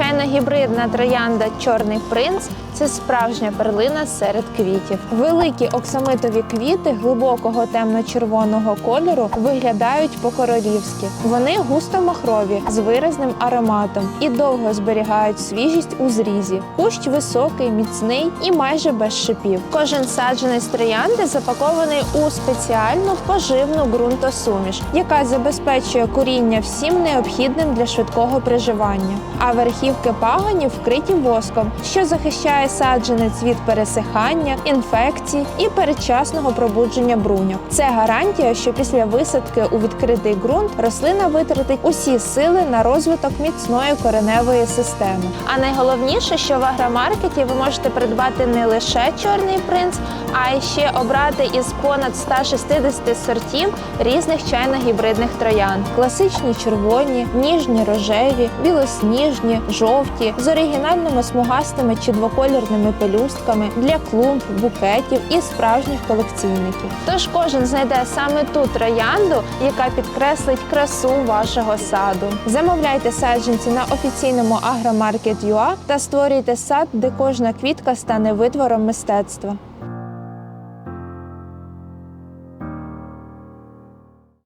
Чайна гібридна троянда Чорний принц це справжня перлина серед квітів. Великі оксамитові квіти глибокого темно-червоного кольору виглядають по-королівськи. Вони густо махрові з виразним ароматом і довго зберігають свіжість у зрізі. Кущ високий, міцний і майже без шипів. Кожен саджанець троянди запакований у спеціальну поживну ґрунтосуміш, яка забезпечує коріння всім необхідним для швидкого приживання. А верхівки пагонів вкриті воском, що захищає саджанець від пересихання, інфекцій і передчасного пробудження бруньок. Це гарантія, що після висадки у відкритий ґрунт рослина витратить усі сили на розвиток міцної кореневої системи. А найголовніше, що в агромаркеті ви можете придбати не лише чорний принц, а ще обрати із понад 160 сортів різних чайно-гібридних троянд: класичні червоні, ніжні рожеві, білосніжні, жовті, з оригінальними смугастими чи двоколірними пелюстками для клумб, букетів і справжніх колекційників. Тож кожен знайде саме ту троянду, яка підкреслить красу вашого саду. Замовляйте саджанці на офіційному агромаркет.ua та створюйте сад, де кожна квітка стане витвором мистецтва.